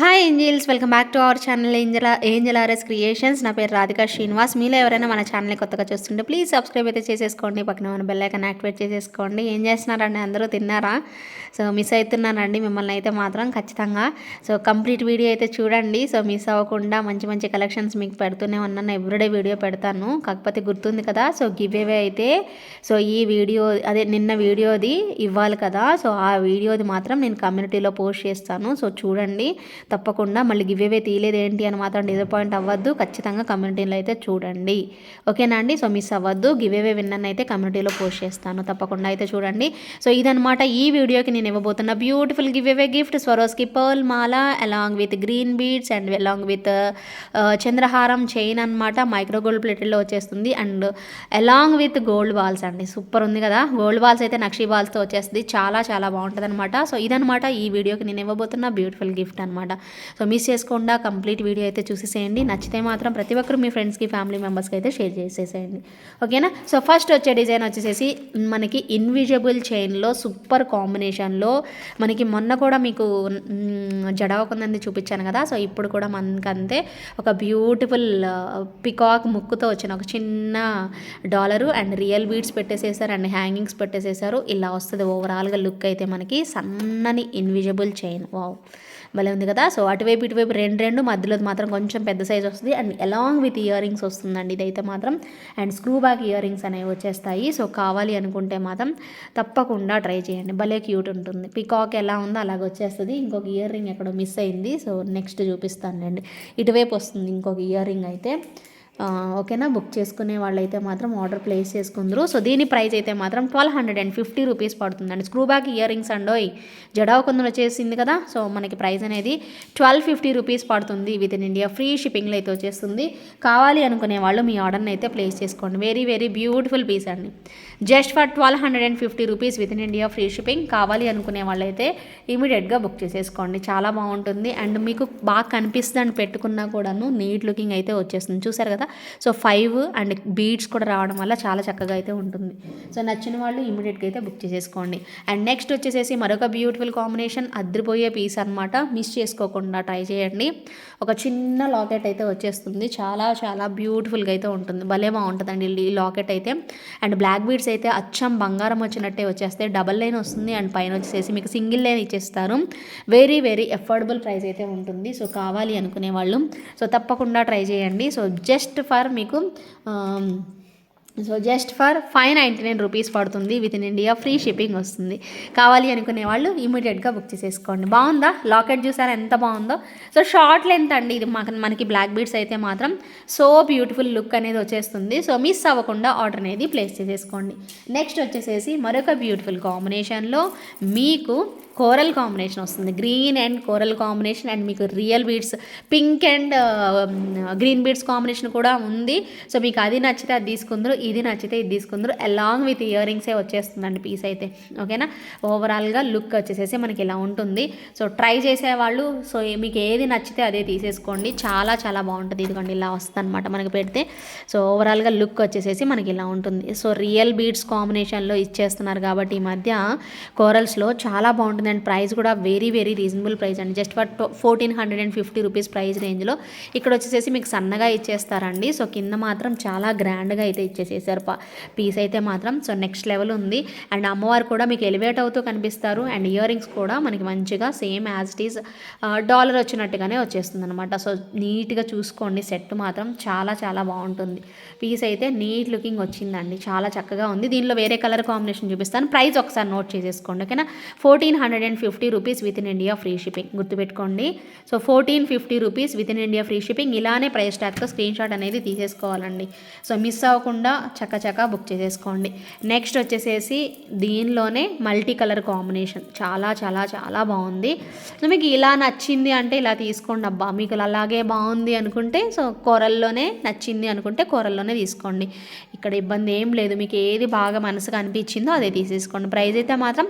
Hi angels welcome back to our channel angel angel RS creations నా పేరు రాధికా శ్రీనివాస్. మీలో ఎవరైనా మన ఛానల్ని కొత్తగా చూస్తుంటే ప్లీజ్ సబ్స్క్రైబ్ అయితే చేసేసుకోండి. పక్కన మన బెల్లైకన్ యాక్టివేట్ చేసేసుకోండి. ఏం చేస్తున్నారండి? అందరూ తిన్నారా? సో మిస్ అవుతున్నానండి మిమ్మల్ని అయితే మాత్రం ఖచ్చితంగా. సో కంప్లీట్ వీడియో అయితే చూడండి. సో మిస్ అవ్వకుండా మంచి మంచి కలెక్షన్స్ మీకు పెడుతూనే ఉన్నాను. ఎవ్రీడే వీడియో పెడతాను. కాకపోతే గుర్తుంది కదా? సో గివ్ అవే అయితే సో ఈ వీడియో అదే నిన్న వీడియోది ఇవ్వాలి కదా? సో ఆ వీడియోది మాత్రం నేను కమ్యూనిటీలో పోస్ట్ చేస్తాను. సో చూడండి. తప్పకుండా మళ్ళీ గివ్ తీయలేదు ఏంటి అని మాత్రం డిసప్పాయింట్ అవ్వద్దు. ఖచ్చితంగా కమ్యూనిటీలో అయితే చూడండి. ఓకేనా అండి? సో మిస్ అవ్వద్దు. గివేవే అవే అయితే కమ్యూనిటీలో పోస్ట్ చేస్తాను. తప్పకుండా అయితే చూడండి. సో ఇదనమాట ఈ వీడియోకి నేను ఇవ్వబోతున్న beautiful give gift Swarovski pearl Mala along with green beads and along with చంద్రహారం chain అనమాట మైక్రో గోల్డ్ ప్లేటెడ్లో వచ్చేస్తుంది. And along with gold balls అండి. సూపర్ ఉంది కదా? గోల్డ్ బాల్స్ అయితే నక్షీ బాల్స్తో వచ్చేస్తుంది. చాలా చాలా బాగుంటుంది అనమాట సో ఇదనమాట ఈ వీడియోకి నేను ఇవ్వబోతున్న బ్యూటిఫుల్ గిఫ్ట్ అనమాట సో మిస్ చేసుకోకుండా కంప్లీట్ వీడియో అయితే చూసేసేయండి. నచ్చితే మాత్రం ప్రతి ఒక్కరు మీ ఫ్రెండ్స్కి ఫ్యామిలీ మెంబర్స్కి అయితే షేర్ చేసేసేయండి. ఓకేనా సో ఫస్ట్ వచ్చే డిజైన్ వచ్చేసేసి మనకి ఇన్విజిబుల్ చైన్లో సూపర్ కాంబినేషన్లో మనకి మొన్న కూడా మీకు జడవకుందని చూపించాను కదా. సో ఇప్పుడు కూడా మనకంతే ఒక బ్యూటిఫుల్ పికాక్ ముక్కుతో వచ్చిన ఒక చిన్న డాలరు అండ్ రియల్ బీడ్స్ పెట్టేసేసారు అండ్ హ్యాంగింగ్స్ పెట్టేసేసారు. ఇలా వస్తుంది ఓవరాల్గా లుక్ అయితే మనకి సన్నని ఇన్విజిబుల్ చైన్ వావ్ భలే ఉంది కదా? సో అటువైపు ఇటువైపు రెండు రెండు మధ్యలో మాత్రం కొంచెం పెద్ద సైజ్ వస్తుంది. And along with ear rings వస్తుందండి ఇదైతే మాత్రం. And screw back ear rings అనేవి వచ్చేస్తాయి. సో కావాలి అనుకుంటే మాత్రం తప్పకుండా ట్రై చేయండి. భలే క్యూట్ ఉంటుంది. పికాక్ ఎలా ఉందో అలాగ వచ్చేస్తుంది. ఇంకొక ఇయర్ రింగ్ ఎక్కడో మిస్ అయింది. సో నెక్స్ట్ చూపిస్తానండి ఇటువైపు వస్తుంది ఇంకొక ఇయర్ రింగ్ అయితే. ఓకేనా? బుక్ చేసుకునే వాళ్ళైతే మాత్రం ఆర్డర్ ప్లేస్ చేసుకుందరు. సో దీని ప్రైస్ అయితే మాత్రం twelve hundred and fifty rupees పడుతుందండి. స్క్రూ బ్యాక్ ఇయర్ రింగ్స్ అండోయ్ జడావు కొందరు వచ్చేసింది కదా? సో మనకి ప్రైస్ అనేది ట్వెల్వ్ ఫిఫ్టీ రూపీస్ పడుతుంది విత్ ఇన్ ఇండియా. ఫ్రీ షిప్పింగ్లో అయితే వచ్చేస్తుంది. కావాలి అనుకునే వాళ్ళు మీ ఆర్డర్ని అయితే ప్లేస్ చేసుకోండి. వెరీ వెరీ బ్యూటిఫుల్ పీస్ అండి. Just for twelve hundred and fifty rupees within India free shipping. కావాలి అనుకునే వాళ్ళైతే ఇమీడియట్గా బుక్ చేసేసుకోండి. చాలా బాగుంటుంది. అండ్ మీకు బాగా కనిపిస్తుంది అని పెట్టుకున్నా కూడాను నీట్ లుకింగ్ అయితే వచ్చేస్తుంది. చూసారు కదా? సో ఫైవ్ అండ్ బీడ్స్ కూడా రావడం వల్ల చాలా చక్కగా అయితే ఉంటుంది. సో నచ్చిన వాళ్ళు ఇమీడియట్గా అయితే బుక్ చేసేసుకోండి. అండ్ నెక్స్ట్ వచ్చేసేసి మరొక బ్యూటిఫుల్ కాంబినేషన్ అద్రిపోయే పీస్ అనమాట మిస్ చేసుకోకుండా ట్రై చేయండి. ఒక చిన్న లాకెట్ అయితే వచ్చేస్తుంది. చాలా చాలా బ్యూటిఫుల్గా అయితే ఉంటుంది. భలే బాగుంటుందండి ఈ లాకెట్ అయితే. అండ్ బ్లాక్ బీడ్స్ అయితే అచ్చం బంగారం వచ్చినట్టే వచ్చేస్తే డబల్ లైన్ వస్తుంది. అండ్ పైన వచ్చేసి మీకు సింగిల్ లైన్ ఇచ్చేస్తారు. వెరీ వెరీ అఫోర్డబుల్ ప్రైస్ అయితే ఉంటుంది. సో కావాలి అనుకునే వాళ్ళు. సో తప్పకుండా ట్రై చేయండి. సో జస్ట్ ఫర్ మీకు so just for five ninety nine rupees పడుతుంది with in India free shipping వస్తుంది. కావాలి అనుకునే వాళ్ళు ఇమీడియట్గా బుక్ చేసేసుకోండి. బాగుందా? లాకెట్ చూసారా? ఎంత బాగుందో? సో షార్ట్ లెంత్ అండి. ఇది మాకు మనకి బ్లాక్ బీడ్స్ అయితే మాత్రం సో బ్యూటిఫుల్ లుక్ అనేది వచ్చేస్తుంది. సో మిస్ అవ్వకుండా ఆర్డర్ అనేది ప్లేస్ చేసేసుకోండి. నెక్స్ట్ వచ్చేసేసి మరొక బ్యూటిఫుల్ కాంబినేషన్లో మీకు కోరల్ కాంబినేషన్ వస్తుంది. Green and coral combination and మీకు real beads pink and green beads combination కూడా ఉంది. సో మీకు అది నచ్చితే అది తీసుకుందరు ఇది నచ్చితే ఇది తీసుకుందరు అలాంగ్ విత్ ఇయర్ రింగ్సే వచ్చేస్తుందండి పీస్ అయితే. ఓకేనా? ఓవరాల్గా లుక్ వచ్చేసేసి మనకి ఇలా ఉంటుంది. సో ట్రై చేసేవాళ్ళు సో మీకు ఏది నచ్చితే అదే తీసేసుకోండి. చాలా చాలా బాగుంటుంది. ఇదిగోండి ఇలా వస్తుంది అనమాట మనకి పెడితే. సో ఓవరాల్గా లుక్ వచ్చేసేసి మనకి ఇలా ఉంటుంది. సో రియల్ బీడ్స్ కాంబినేషన్లో ఇచ్చేస్తున్నారు కాబట్టి ఈ మధ్య కోరల్స్లో చాలా బాగుంటుంది. అండ్ ప్రైస్ కూడా వెరీ వెరీ రీజనబుల్ ప్రైస్ అండి. Just for fourteen hundred and fifty rupees price రేంజ్లో ఇక్కడ వచ్చేసేసి మీకు సన్నగా ఇచ్చేస్తారండి. సో కింద మాత్రం చాలా గ్రాండ్గా అయితే ఇచ్చేసేసారు పీస్ అయితే మాత్రం. సో నెక్స్ట్ లెవెల్ ఉంది. అండ్ అమ్మవారు కూడా మీకు ఎలివేట్ అవుతూ కనిపిస్తారు. అండ్ ఇయర్ రింగ్స్ కూడా మనకి మంచిగా same as it is dollar వచ్చినట్టుగానే వచ్చేస్తుంది అనమాట సో నీట్గా చూసుకోండి. సెట్ మాత్రం చాలా చాలా బాగుంటుంది. పీస్ అయితే నీట్ లుకింగ్ వచ్చిందండి. చాలా చక్కగా ఉంది. దీనిలో వేరే కలర్ కాంబినేషన్ చూపిస్తాను. ప్రైస్ ఒకసారి నోట్ చేసేసుకోండి ఓకేనా? Fourteen hundred and fifty rupees within India free shipping గుర్తుపెట్టుకోండి. So fourteen fifty rupees within India free shipping ఇలానే ప్రైస్ ట్యాగ్తో స్క్రీన్ షాట్ అనేది తీసేసుకోవాలండి. సో మిస్ అవ్వకుండా చక్కచక్క బుక్ చేసేసుకోండి. నెక్స్ట్ వచ్చేసేసి దీనిలోనే మల్టీ కలర్ కాంబినేషన్ చాలా చాలా చాలా బాగుంది. సో మీకు ఇలా నచ్చింది అంటే ఇలా తీసుకోండి. అబ్బా మీకు అలాగే బాగుంది అనుకుంటే సో కూరల్లోనే నచ్చింది అనుకుంటే కూరల్లోనే తీసుకోండి ఇక్కడ ఇబ్బంది ఏం లేదు. మీకు ఏది బాగా మనసుకు అనిపించిందో అదే తీసేసుకోండి. ప్రైస్ అయితే మాత్రం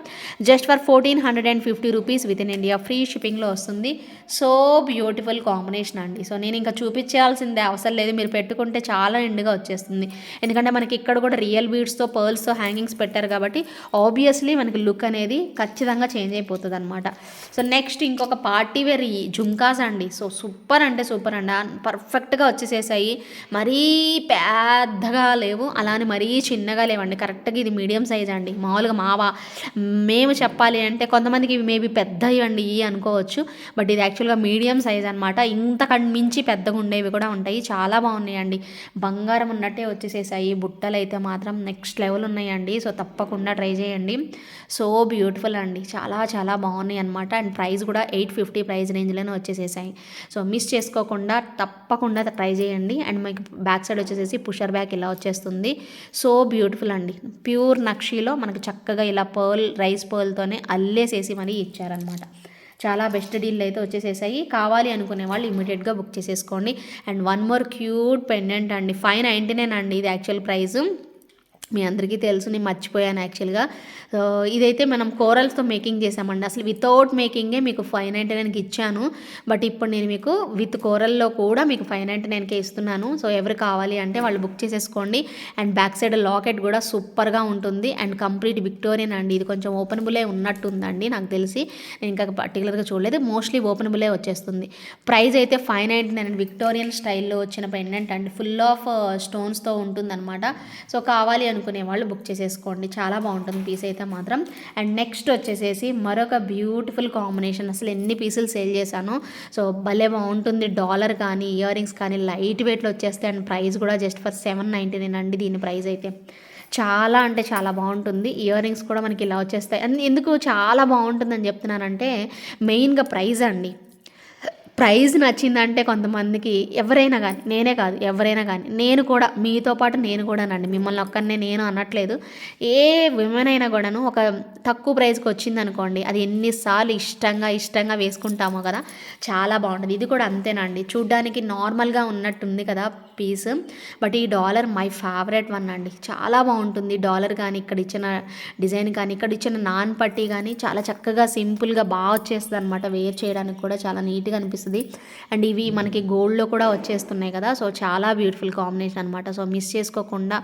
just for fourteen hundred and fifty rupees within India free షిప్పింగ్లో వస్తుంది. సో బ్యూటిఫుల్ కాంబినేషన్ అండి. సో నేను ఇంకా చూపించాల్సిందే అవసరం లేదు. మీరు పెట్టుకుంటే చాలా నిండుగా వచ్చేస్తుంది. ఎందుకంటే మనకి ఇక్కడ కూడా రియల్ బీడ్స్తో పర్ల్స్తో హ్యాంగింగ్స్ పెట్టారు కాబట్టి ఆబ్వియస్లీ మనకి లుక్ అనేది ఖచ్చితంగా చేంజ్ అయిపోతుంది అనమాట సో నెక్స్ట్ ఇంకొక పార్టీ వేర్ ఈ జుంకాస్ అండి. సో సూపర్ అంటే సూపర్ అండి. పర్ఫెక్ట్గా వచ్చేసేసాయి. మరీ పెద్దగా లేవు. అలానే మరీ చిన్నగా లేవండి. కరెక్ట్గా ఇది మీడియం సైజ్ అండి. మామూలుగా మావా. మేము చెప్పాలి అంటే కొంతమందికి ఇవి మేబీ పెద్దవి అండి ఇవి అనుకోవచ్చు. బట్ ఇది యాక్చువల్గా మీడియం సైజ్ అనమాట ఇంతకంటే మించి పెద్దగా ఉండేవి కూడా ఉంటాయి. చాలా బాగున్నాయండి. బంగారం ఉన్నట్టే వచ్చేసేసాయి. బుట్టలు అయితే మాత్రం నెక్స్ట్ లెవెల్ ఉన్నాయండి. సో తప్పకుండా ట్రై చేయండి. సో బ్యూటిఫుల్ అండి. చాలా చాలా బాగున్నాయి అనమాట అండ్ ప్రైస్ కూడా ఎయిట్ ఫిఫ్టీ ప్రైస్ రేంజ్లోనే వచ్చేసేసాయి. సో మిస్ చేసుకోకుండా తప్పకుండా ట్రై చేయండి. అండ్ మీకు బ్యాక్ సైడ్ వచ్చేసేసి పుషర్ బ్యాక్ ఇలా వచ్చేస్తుంది. సో బ్యూటిఫుల్ అండి. ప్యూర్ నక్షీలో మనకు చక్కగా ఇలా పర్ల్ రైస్ పర్ల్తోనే అల్లేసేసి మరీ ఇచ్చారనమాట చాలా బెస్ట్ డీల్ అయితే వచ్చేసేసాయి. కావాలి అనుకునే వాళ్ళు ఇమీడియట్గా బుక్ చేసేసుకోండి. And one more cute pendant అండి. ఫైవ్ నైంటీ నైన్ అండి ఇది యాక్చువల్ ప్రైస్. మీ అందరికీ తెలుసు నేను మర్చిపోయాను యాక్చువల్గా. సో ఇదైతే మనం కోరల్స్తో మేకింగ్ చేసామండి. అసలు వితౌట్ మేకింగే మీకు ఫైవ్ నైంటీ నైన్కి ఇచ్చాను. బట్ ఇప్పుడు నేను మీకు విత్ కోరల్లో కూడా మీకు ఫైవ్ నైంటీ నైన్కే ఇస్తున్నాను. సో ఎవరు కావాలి అంటే వాళ్ళు బుక్ చేసేసుకోండి. అండ్ బ్యాక్ సైడ్ లాకెట్ కూడా సూపర్గా ఉంటుంది. అండ్ కంప్లీట్ విక్టోరియన్ అండి. ఇది కొంచెం ఓపెనబులే ఉన్నట్టుందండి నాకు తెలిసి. నేను ఇంకా పర్టికులర్గా చూడలేదు. మోస్ట్లీ ఓపెనబులే వచ్చేస్తుంది. ప్రైస్ అయితే ఫైవ్ నైంటీ నైన్ విక్టోరియన్ స్టైల్లో వచ్చిన పెండెంట్ అండి ఫుల్ ఆఫ్ స్టోన్స్తో ఉంటుందన్నమాట. సో కావాలి అని అనుకునే వాళ్ళు బుక్ చేసేసుకోండి. చాలా బాగుంటుంది పీస్ అయితే మాత్రం. అండ్ నెక్స్ట్ వచ్చేసేసి మరొక బ్యూటిఫుల్ కాంబినేషన్. అసలు ఎన్ని పీసులు సేల్ చేశాను. సో భలే బాగుంటుంది. డాలర్ కానీ ఇయర్ రింగ్స్ కానీ లైట్ వెయిట్లో వచ్చేస్తాయి అండ్ ప్రైస్ కూడా just for seven ninety nine అండి దీని ప్రైస్ అయితే. చాలా అంటే చాలా బాగుంటుంది. ఇయర్ రింగ్స్ కూడా మనకి ఇలా వచ్చేస్తాయి. అండ్ ఎందుకు చాలా బాగుంటుందని చెప్తున్నానంటే మెయిన్గా ప్రైస్ అండి. ప్రైజ్ నచ్చిందంటే కొంతమందికి ఎవరైనా కానీ నేనే కాదు ఎవరైనా కానీ నేను కూడా మీతో పాటు నేను కూడానండి. మిమ్మల్ని ఒక్కరినే నేను అనట్లేదు. ఏ విమెన్ అయినా కూడాను ఒక తక్కువ ప్రైజ్కి వచ్చింది అనుకోండి అది ఎన్నిసార్లు ఇష్టంగా ఇష్టంగా వేసుకుంటామో కదా చాలా బాగుంటుంది. ఇది కూడా అంతేనండి. చూడ్డానికి నార్మల్గా ఉన్నట్టుంది కదా పీస్ బట్ ఈ డాలర్ మై ఫేవరెట్ వన్ అండి. చాలా బాగుంటుంది. డాలర్ కానీ ఇక్కడ ఇచ్చిన డిజైన్ కానీ ఇక్కడ ఇచ్చిన నాన్ పట్టీ కానీ చాలా చక్కగా సింపుల్గా బాగా వచ్చేస్తుంది అనమాట వేర్ చేయడానికి కూడా చాలా నీట్గా అనిపిస్తుంది. అండ్ ఇవి మనకి గోల్డ్లో కూడా వచ్చేస్తున్నాయి కదా. సో చాలా బ్యూటిఫుల్ కాంబినేషన్ అనమాట సో మిస్ చేసుకోకుండా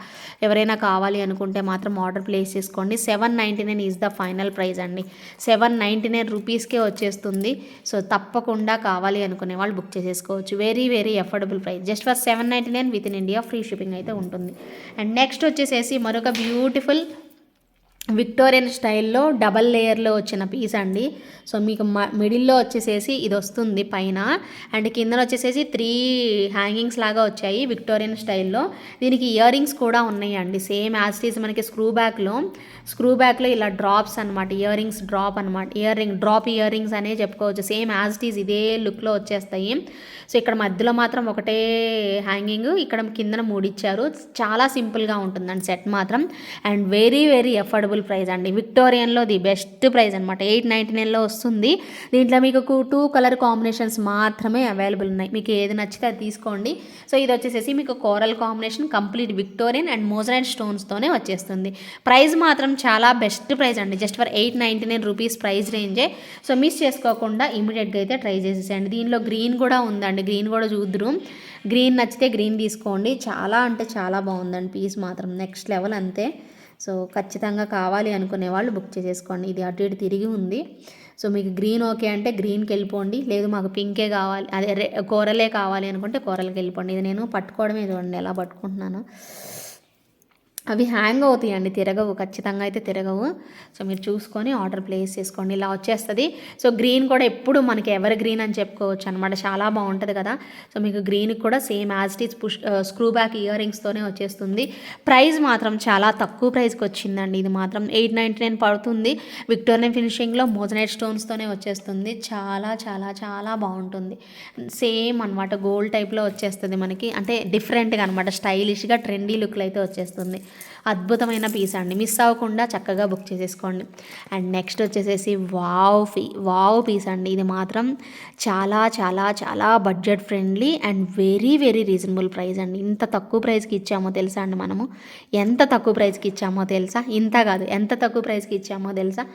ఎవరైనా కావాలి అనుకుంటే మాత్రం ఆర్డర్ ప్లేస్ చేసుకోండి. Seven ninety nine is the final price అండి. సెవెన్ నైంటీ నైన్ రూపీస్కే వచ్చేస్తుంది. సో తప్పకుండా కావాలి అనుకునే వాళ్ళు బుక్ చేసేసుకోవచ్చు. Very very affordable price. Just for seven ninety nine within India free shipping అయితే ఉంటుంది. అండ్ నెక్స్ట్ వచ్చేసేసి మరొక బ్యూటిఫుల్ విక్టోరియన్ స్టైల్లో డబల్ లేయర్లో వచ్చిన పీస్ అండి. సో మీకు మిడిల్లో వచ్చేసేసి ఇది వస్తుంది పైన. అండ్ కింద వచ్చేసేసి త్రీ హ్యాంగింగ్స్ లాగా వచ్చాయి విక్టోరియన్ స్టైల్లో. దీనికి ఇయర్ రింగ్స్ కూడా ఉన్నాయండి. సేమ్ యాజ్ టీస్ మనకి స్క్రూ బ్యాక్లో స్క్రూ బ్యాక్లో ఇలా డ్రాప్స్ అనమాట ఇయర్ రింగ్స్ డ్రాప్ అనమాట ear ring drop ear rings అనే చెప్పుకోవచ్చు. సేమ్ యాజ్ టీస్ ఇదే లుక్లో వచ్చేస్తాయి. సో ఇక్కడ మధ్యలో మాత్రం ఒకటే హ్యాంగింగ్ ఇక్కడ కిందన మూడిచ్చారు చాలా సింపుల్గా ఉంటుందండి సెట్ మాత్రం. And very very affordable price అండి. విక్టోరియన్లో ది బెస్ట్ ప్రైస్ అనమాట ఎయిట్ నైంటీ నైన్లో వస్తుంది. దీంట్లో మీకు టూ కలర్ కాంబినేషన్స్ మాత్రమే అవైలబుల్ ఉన్నాయి. మీకు ఏది నచ్చితే అది తీసుకోండి. సో ఇది వచ్చేసేసి మీకు coral combination complete Victorian and మోజరైన్ స్టోన్స్తోనే వచ్చేస్తుంది. ప్రైస్ మాత్రం చాలా బెస్ట్ ప్రైస్ అండి. Just for eight ninety nine rupees price రేంజే so miss చేసుకోకుండా ఇమీడియట్గా అయితే ట్రై చేసేసేయండి. దీనిలో గ్రీన్ కూడా ఉందండి. గ్రీన్ కూడా చూద్దరు. గ్రీన్ నచ్చితే గ్రీన్ తీసుకోండి. చాలా అంటే చాలా బాగుందండి. పీస్ మాత్రం. నెక్స్ట్ లెవెల్ అంతే. సో ఖచ్చితంగా కావాలి అనుకునే వాళ్ళు బుక్ చేసేసుకోండి. ఇది అటు ఇటు తిరిగి ఉంది. సో మీకు గ్రీన్ ఓకే అంటే గ్రీన్కి వెళ్ళిపోండి. లేదు మాకు పింకే కావాలి అదే కూరలే కావాలి అనుకుంటే కూరలకి వెళ్ళిపోండి. ఇది నేను పట్టుకోవడమే చూడండి ఎలా పట్టుకుంటున్నాను. అవి హ్యాంగ్ అవుతాయండి తిరగవు ఖచ్చితంగా అయితే తిరగవు. సో మీరు చూసుకొని ఆర్డర్ ప్లేస్ చేసుకోండి ఇలా వచ్చేస్తుంది. సో గ్రీన్ కూడా ఎప్పుడు మనకి ఎవర్ గ్రీన్ అని చెప్పుకోవచ్చు అనమాట చాలా బాగుంటుంది కదా. సో మీకు గ్రీన్ కూడా same as it is push screw back ear రింగ్స్తోనే వచ్చేస్తుంది. ప్రైస్ మాత్రం చాలా తక్కువ ప్రైస్కి వచ్చిందండి ఇది మాత్రం ఎయిట్ నైంటీ నైన్ పడుతుంది. విక్టోరియన్ ఫినిషింగ్లో మోజనైట్ స్టోన్స్తోనే వచ్చేస్తుంది చాలా చాలా చాలా బాగుంటుంది. సేమ్ అనమాట గోల్డ్ టైప్లో వచ్చేస్తుంది మనకి అంటే డిఫరెంట్గా అనమాట స్టైలిష్గా ట్రెండీ లుక్లో అయితే వచ్చేస్తుంది. అద్భుతమైన పీస్ అండి. మిస్ అవ్వకుండా చక్కగా బుక్ చేసేసుకోండి. అండ్ నెక్స్ట్ వచ్చేసేసి వావ్ ఫీ వావ్ పీస్ అండి. ఇది మాత్రం చాలా చాలా చాలా budget friendly and very very reasonable price అండి. ఇంత తక్కువ ప్రైస్కి ఇచ్చామో తెలుసా అండి మనము? ఎంత తక్కువ ప్రైస్కి ఇచ్చామో తెలుసా? ఇంత కాదు. ఎంత తక్కువ ప్రైస్కి ఇచ్చామో తెలుసా?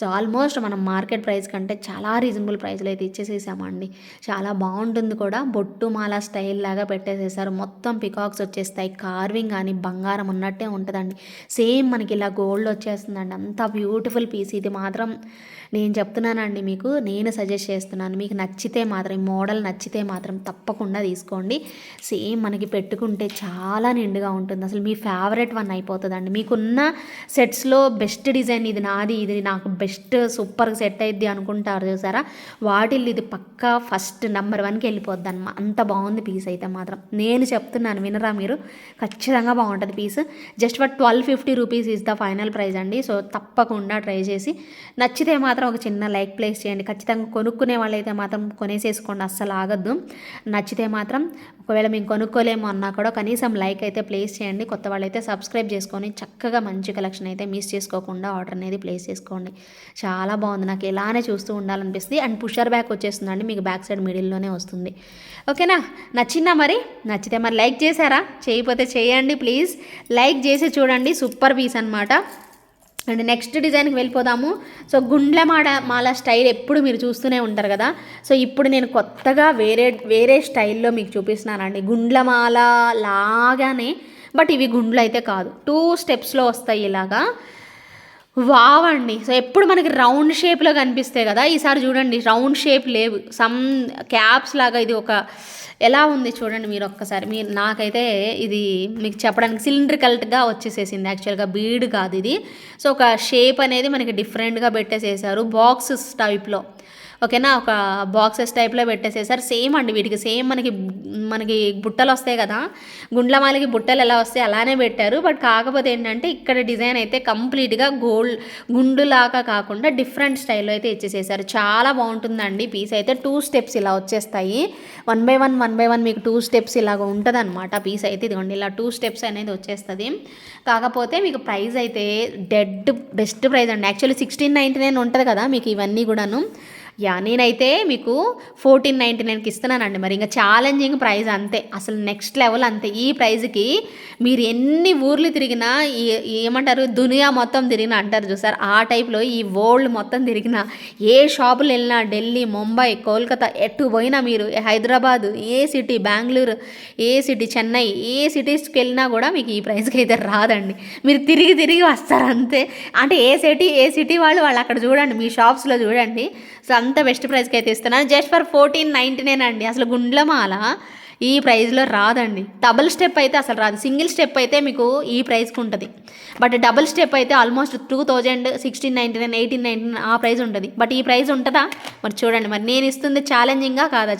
సో ఆల్మోస్ట్ మనం మార్కెట్ ప్రైస్ కంటే చాలా రీజనబుల్ ప్రైస్లో అయితే ఇచ్చేసేసామండి చాలా బాగుంటుంది కూడా. బొట్టు మాల స్టైల్ లాగా పెట్టేసేసారు. మొత్తం పికాక్స్ వచ్చేస్తాయి. కార్వింగ్ కానీ బంగారం ఉన్నట్టే ఉంటుందండి. సేమ్ మనకి ఇలా గోల్డ్ వచ్చేస్తుందండి. అంత బ్యూటిఫుల్ పీస్. ఇది మాత్రం నేను చెప్తున్నానండి మీకు నేను సజెస్ట్ చేస్తున్నాను. మీకు నచ్చితే మాత్రం ఈ మోడల్ నచ్చితే మాత్రం తప్పకుండా తీసుకోండి. సేమ్ మనకి పెట్టుకుంటే చాలా నిండుగా ఉంటుంది. అసలు మీ ఫేవరెట్ వన్ అయిపోతుందండి. మీకున్న సెట్స్లో బెస్ట్ డిజైన్ ఇది నాది ఇది నాకు బెస్ట్ సూపర్గా సెట్ అయ్యిద్ది అనుకుంటారు చూసారా? వాటిల్లో ఇది పక్కా ఫస్ట్ నెంబర్ వన్కి వెళ్ళిపోద్ది అనమాట అంత బాగుంది పీస్ అయితే మాత్రం. నేను చెప్తున్నాను వినరా మీరు? ఖచ్చితంగా బాగుంటుంది piece just for twelve fifty rupees is the final price అండి. సో తప్పకుండా ట్రై చేసి నచ్చితే మాత్రం ఒక చిన్న లైక్ ప్లేస్ చేయండి. ఖచ్చితంగా కొనుక్కునే వాళ్ళైతే మాత్రం కొనేసేసుకోండి. అస్సలు ఆగద్దు. నచ్చితే మాత్రం ఒకవేళ మేము కొనుక్కోలేము అన్నా కూడా కనీసం లైక్ అయితే ప్లేస్ చేయండి. కొత్త వాళ్ళైతే సబ్స్క్రైబ్ చేసుకొని చక్కగా మంచి కలెక్షన్ అయితే మిస్ చేసుకోకుండా ఆర్డర్ అనేది ప్లేస్ చేసుకోండి. చాలా బాగుంది. నాకు ఇలానే చూస్తూ ఉండాలనిపిస్తుంది. అండ్ పుషర్ బ్యాక్ వచ్చేస్తుందండి. మీకు బ్యాక్ సైడ్ మిడిల్లోనే వస్తుంది. ఓకేనా? నచ్చిందా మరి? నచ్చితే మరి లైక్ చేశారా? చేయకపోతే చేయండి ప్లీజ్. లైక్ చేసి చూడండి. సూపర్ పీస్ అనమాట అండ్ నెక్స్ట్ డిజైన్కి వెళ్ళిపోదాము. సో గుండ్లమాడ మాల స్టైల్ ఎప్పుడు మీరు చూస్తూనే ఉంటారు కదా. సో ఇప్పుడు నేను కొత్తగా వేరే వేరే స్టైల్లో మీకు చూపిస్తున్నానండి. గుండ్లమాల లాగానే బట్ ఇవి గుండ్లు అయితే కాదు. టూ స్టెప్స్లో వస్తాయి ఇలాగా. వావ్ అండి సో ఎప్పుడు మనకి రౌండ్ షేప్లో కనిపిస్తాయి కదా ఈసారి చూడండి రౌండ్ షేప్ లేవు. సమ్ క్యాప్స్ లాగా ఇది ఒక ఎలా ఉంది చూడండి మీరు ఒక్కసారి. మీరు నాకైతే ఇది మీకు చెప్పడానికి సిలిండ్రికల్గా వచ్చేసేసింది. యాక్చువల్గా బీడ్ కాదు ఇది. సో ఒక షేప్ అనేది మనకి డిఫరెంట్గా పెట్టేసేసారు బాక్సెస్ టైప్లో. ఓకేనా? ఒక బాక్సెస్ టైప్లో పెట్టేసేసారు సేమ్ అండి వీటికి. సేమ్ మనకి మనకి బుట్టలు వస్తాయి కదా? గుండ్లమాలకి బుట్టలు ఎలా వస్తాయి అలానే పెట్టారు. బట్ కాకపోతే ఏంటంటే ఇక్కడ డిజైన్ అయితే కంప్లీట్గా గోల్డ్ గుండులాగా కాకుండా డిఫరెంట్ స్టైల్లో అయితే ఇచ్చేసేసారు చాలా బాగుంటుందండి. పీస్ అయితే టూ స్టెప్స్ ఇలా వచ్చేస్తాయి. One by one one by one మీకు టూ స్టెప్స్ ఇలాగ ఉంటుందన్నమాట. పీస్ అయితే ఇదిగోండి ఇలా టూ స్టెప్స్ అనేది వచ్చేస్తుంది. కాకపోతే మీకు ప్రైస్ అయితే డెడ్ బెస్ట్ ప్రైస్ అండి. యాక్చువల్లీ సిక్స్టీన్ నైంటీ నైన్ ఉంటుంది కదా మీకు ఇవన్నీ కూడాను. యా నేనైతే మీకు ఫోర్టీన్ నైంటీ నైన్కి ఇస్తున్నానండి. మరి ఇంకా ఛాలెంజింగ్ ప్రైజ్ అంతే. అసలు నెక్స్ట్ లెవెల్ అంతే. ఈ ప్రైజ్కి మీరు ఎన్ని ఊర్లు తిరిగినా ఏమంటారు దునియా మొత్తం తిరిగినా అంటారు చూసారు. ఆ టైప్లో ఈ వరల్డ్ మొత్తం తిరిగినా ఏ షాపులు వెళ్ళినా ఢిల్లీ ముంబై కోల్కతా ఎటు పోయినా మీరు హైదరాబాద్ ఏ సిటీ బెంగళూరు ఏ సిటీ చెన్నై ఏ సిటీస్కి వెళ్ళినా కూడా మీకు ఈ ప్రైస్కి అయితే రాదండి. మీరు తిరిగి తిరిగి వస్తారు అంతే. అంటే ఏ సిటీ ఏ సిటీ వాళ్ళు వాళ్ళు అక్కడ చూడండి మీ షాప్స్లో చూడండి. సో అంత బెస్ట్ ప్రైస్కి అయితే ఇస్తున్నాను just for fourteen ninety nine అండి. అసలు గుండ్లమాల ఈ ప్రైస్లో రాదండి. డబుల్ స్టెప్ అయితే అసలు రాదు. సింగిల్ స్టెప్ అయితే మీకు ఈ ప్రైస్కి ఉంటుంది. బట్ డబుల్ స్టెప్ అయితే almost two thousand sixteen ninety nine eighteen ninety nine ఆ ప్రైస్ ఉంటుంది. బట్ ఈ ప్రైస్ ఉంటుందా? మరి చూడండి. మరి నేను ఇస్తుంది ఛాలెంజింగ్గా కాదా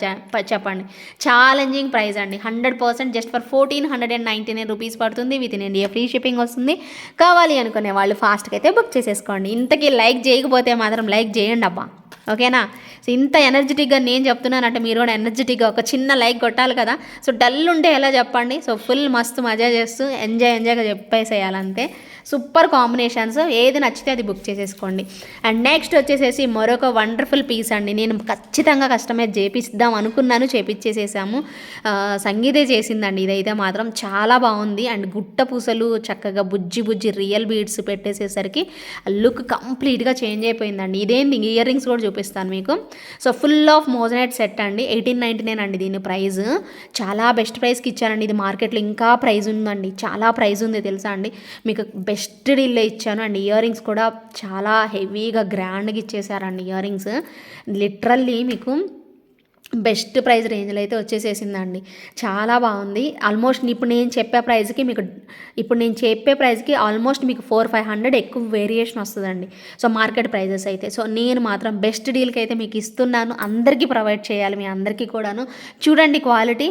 చెప్పండి. ఛాలెంజింగ్ ప్రైస్ అండి. Hundred percent just for fourteen hundred and ninety nine rupees పడుతుంది. With in India free shipping వస్తుంది. కావాలి అనుకునే వాళ్ళు ఫాస్ట్గా అయితే బుక్ చేసేసుకోండి. ఇంతకీ లైక్ చేయకపోతే మాత్రం లైక్ చేయండి అబ్బా. ఓకేనా? సో ఇంత ఎనర్జెటిక్గా నేను చెప్తున్నానంటే మీరు కూడా ఎనర్జెటిక్గా ఒక చిన్న లైక్ కొట్టాలి కదా. సో డల్ ఉంటే ఎలా చెప్పండి? సో ఫుల్ మస్తు మజా చేస్తూ ఎంజాయ్ ఎంజాయ్గా చెప్పేసేయాలంతే. Super combinations. ఏది నచ్చితే అది బుక్ చేసేసుకోండి. అండ్ నెక్స్ట్ వచ్చేసేసి మరొక వండర్ఫుల్ పీస్ అండి. నేను ఖచ్చితంగా కస్టమైజ్ చేపిద్దాం అనుకున్నాను చేపించేసేసాము సంగీతే చేసిందండి. ఇదైతే మాత్రం చాలా బాగుంది. అండ్ గుట్ట పూసలు చక్కగా బుజ్జి బుజ్జి రియల్ బీడ్స్ పెట్టేసేసరికి లుక్ కంప్లీట్గా చేంజ్ అయిపోయిందండి. ఇదేంది ఇయర్ రింగ్స్ కూడా చూపిస్తాను మీకు. So full of moissanite set అండి. ఎయిటీన్ నైంటీ నైన్ అండి దీని ప్రైస్. చాలా బెస్ట్ ప్రైస్కి ఇచ్చారండి ఇది మార్కెట్లో ఇంకా ప్రైజ్ ఉందండి. చాలా ప్రైజ్ ఉంది తెలుసా అండి? మీకు బెస్ట్ డీల్లో ఇచ్చాను. అండ్ ఇయర్ రింగ్స్ కూడా చాలా హెవీగా గ్రాండ్గా ఇచ్చేసారండి ఇయర్ రింగ్స్. లిటరల్లీ మీకు బెస్ట్ ప్రైస్ రేంజ్లో అయితే వచ్చేసేసిందండి. చాలా బాగుంది. ఆల్మోస్ట్ ఇప్పుడు నేను చెప్పే ప్రైస్కి మీకు ఇప్పుడు నేను చెప్పే ప్రైస్కి ఆల్మోస్ట్ మీకు ఫోర్ ఫైవ్ హండ్రెడ్ ఎక్కువ వేరియేషన్ వస్తుందండి. సో మార్కెట్ ప్రైజెస్ అయితే. సో నేను మాత్రం బెస్ట్ డీల్కి అయితే మీకు ఇస్తున్నాను. అందరికీ ప్రొవైడ్ చేయాలి మీ అందరికీ కూడాను. చూడండి క్వాలిటీ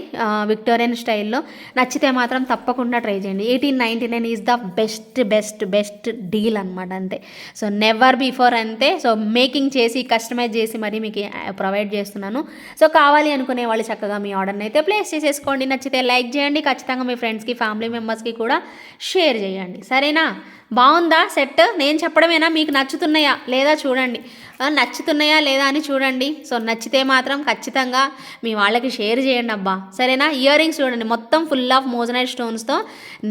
విక్టోరియన్ స్టైల్లో. నచ్చితే మాత్రం తప్పకుండా ట్రై చేయండి. Eighteen ninety nine is the best best best deal అనమాట అంతే. సో నెవర్ బిఫోర్ అంతే. సో మేకింగ్ చేసి కస్టమైజ్ చేసి మరి మీకు ప్రొవైడ్ చేస్తున్నాను. సో కావాలి అనుకునే వాళ్ళు చక్కగా మీ ఆర్డర్ని అయితే ప్లేస్ చేసేసుకోండి. నచ్చితే లైక్ చేయండి. ఖచ్చితంగా మీ ఫ్రెండ్స్కి ఫ్యామిలీ మెంబర్స్కి కూడా షేర్ చేయండి. సరేనా? బాగుందా సెట్ నేను చెప్పడమేనా? మీకు నచ్చుతున్నాయా లేదా చూడండి. నచ్చుతున్నాయా లేదా అని చూడండి. సో నచ్చితే మాత్రం ఖచ్చితంగా మీ వాళ్ళకి షేర్ చేయండి అబ్బా. సరేనా? ఇయర్ రింగ్స్ చూడండి. మొత్తం ఫుల్ ఆఫ్ మోజనైట్ స్టోన్స్తో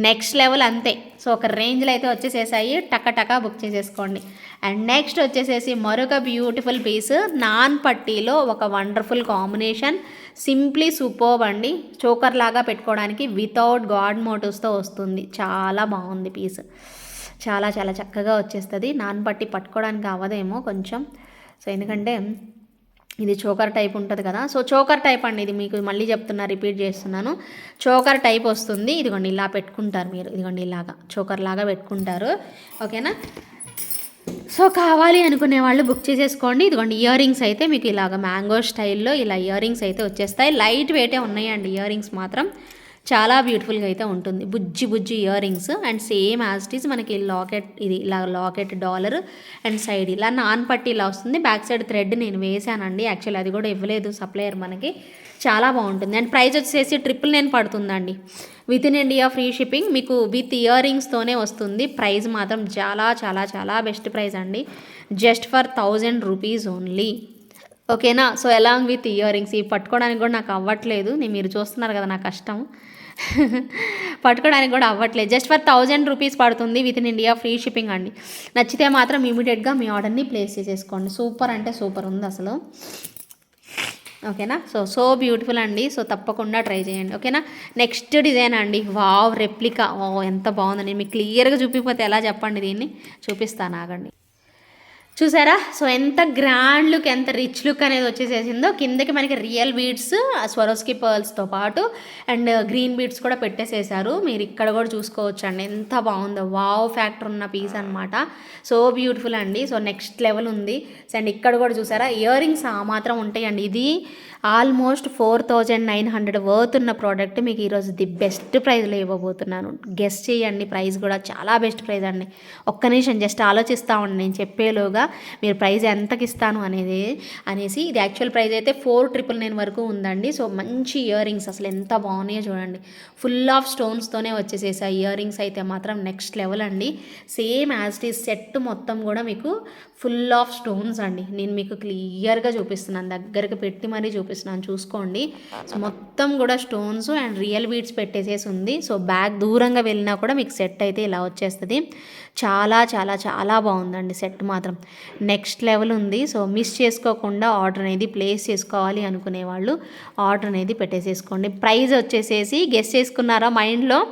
నెక్స్ట్ లెవెల్ అంతే. సో ఒక రేంజ్లో అయితే వచ్చేసేసాయి. టక టక బుక్ చేసేసుకోండి. అండ్ నెక్స్ట్ వచ్చేసేసి మరొక బ్యూటిఫుల్ పీస్ నాన్ పట్టీలో ఒక వండర్ఫుల్ కాంబినేషన్ సింప్లీ సూపర్బ్ అండి. చోకర్ లాగా పెట్టుకోవడానికి వితౌట్ గాడ్ మోటివ్స్తో వస్తుంది. చాలా బాగుంది పీస్ చాలా చాలా చక్కగా వచ్చేస్తుంది. నాన్ పట్టి పట్టుకోవడానికి అవ్వదేమో కొంచెం. సో ఎందుకంటే ఇది చోకర్ టైప్ ఉంటుంది కదా. సో చోకర్ టైప్ అండి ఇది. మీకు మళ్ళీ చెప్తున్నా రిపీట్ చేస్తున్నాను. చోకర్ టైప్ వస్తుంది. ఇదిగోండి ఇలా పెట్టుకుంటారు మీరు. ఇదిగోండి ఇలాగా. చోకర్ లాగా పెట్టుకుంటారు. ఓకేనా సో కావాలి అనుకునే వాళ్ళు బుక్ చేసేసుకోండి. ఇదిగోండి ఇయర్ రింగ్స్ అయితే మీకు ఇలాగ మ్యాంగో స్టైల్లో ఇలా ఇయర్ రింగ్స్ అయితే వచ్చేస్తాయి. లైట్ వెయిటే ఉన్నాయండి ఇయర్ రింగ్స్ మాత్రం. చాలా బ్యూటిఫుల్గా అయితే ఉంటుంది. బుజ్జి బుజ్జి ear rings and same as it is మనకి లాకెట్ ఇది ఇలా లాకెట్ డాలర్ అండ్ సైడ్ ఇలా నాన్ పట్టి ఇలా వస్తుంది. బ్యాక్ సైడ్ థ్రెడ్ నేను వేసానండి యాక్చువల్లీ అది కూడా ఇవ్వలేదు సప్లయర్ మనకి. చాలా బాగుంటుంది. అండ్ ప్రైస్ వచ్చేసి ట్రిపుల్ నైన్ పడుతుందండి. With in India free shipping మీకు విత్ ఇయర్ రింగ్స్తోనే వస్తుంది. ప్రైస్ మాత్రం చాలా చాలా చాలా బెస్ట్ ప్రైస్ అండి. Just for thousand rupees only ఓకేనా so along with ear rings ఇవి పట్టుకోవడానికి కూడా నాకు అవ్వట్లేదు. నేను మీరు చూస్తున్నారు కదా నా కష్టం. పట్టుకోవడానికి కూడా అవ్వట్లేదు. జస్ట్ ఫర్ థౌజండ్ రూపీస్ పడుతుంది with in India free shipping అండి. నచ్చితే మాత్రం ఇమీడియట్గా మీ ఆర్డర్ని ప్లేస్ చేసేసుకోండి. సూపర్ అంటే సూపర్ ఉంది అసలు. ఓకేనా సో సో బ్యూటిఫుల్ అండి. సో తప్పకుండా ట్రై చేయండి. ఓకేనా నెక్స్ట్ డిజైన్ అండి. వావ్ రెప్లికా ఓ ఎంత బాగుందండి. మీకు క్లియర్గా చూపిపోతే ఎలా చెప్పండి దీన్ని? చూపిస్తాను ఆగండి. చూసారా? సో ఎంత గ్రాండ్ లుక్ ఎంత రిచ్ లుక్ అనేది వచ్చేసేసిందో కిందకి మనకి రియల్ బీడ్స్ స్వరోస్కి పర్ల్స్తో పాటు అండ్ గ్రీన్ బీడ్స్ కూడా పెట్టేసేసారు. మీరు ఇక్కడ కూడా చూసుకోవచ్చు అండి ఎంత బాగుందో. వావ్ ఫ్యాక్టర్ ఉన్న పీస్ అనమాట సో బ్యూటిఫుల్ అండి. సో నెక్స్ట్ లెవెల్ ఉంది. అండ్ ఇక్కడ కూడా చూసారా? ఇయర్ రింగ్స్ ఆ మాత్రం ఉంటాయండి. ఇది almost four thousand nine hundred worth ఉన్న ప్రోడక్ట్ మీకు ఈరోజు ది బెస్ట్ ప్రైజ్లో ఇవ్వబోతున్నాను. గెస్ట్ చేయండి ప్రైస్ కూడా చాలా బెస్ట్ ప్రైస్ అండి. ఒక్క నిమిషం జస్ట్ ఆలోచిస్తా ఉండి నేను చెప్పేలోగా మీరు ప్రైజ్ ఎంతకి ఇస్తాను అనేది అనేసి ఇది యాక్చువల్ ప్రైస్ అయితే ఫోర్ ట్రిపుల్ నైన్ వరకు ఉందండి. సో మంచి ఇయర్ రింగ్స్ అసలు ఎంత బాగున్నాయో చూడండి. ఫుల్ ఆఫ్ స్టోన్స్తోనే వచ్చేసేసి ఆ ఇయర్ రింగ్స్ అయితే మాత్రం నెక్స్ట్ లెవెల్ అండి. Same as it is set మొత్తం కూడా మీకు ఫుల్ ఆఫ్ స్టోన్స్ అండి. నేను మీకు క్లియర్గా చూపిస్తున్నాను. దగ్గరకు పెట్టి మరీ చూపిస్తున్నాను. చూసుకోండి. సో మొత్తం కూడా స్టోన్స్ అండ్ రియల్ బీడ్స్ పెట్టేసేసి ఉంది. సో బ్యాగ్ దూరంగా వెళ్ళినా కూడా మీకు సెట్ అయితే ఇలా వచ్చేస్తుంది. చాలా చాలా చాలా బాగుందండి సెట్ మాత్రం. నెక్స్ట్ లెవెల్ ఉంది. సో మిస్ చేసుకోకుండా ఆర్డర్ అనేది ప్లేస్ చేసుకోవాలి అనుకునే వాళ్ళు ఆర్డర్ అనేది పెట్టేసేసుకోండి. ప్రైస్ వచ్చేసేసి గెస్ట్ చేసుకున్నారా మైండ్లో?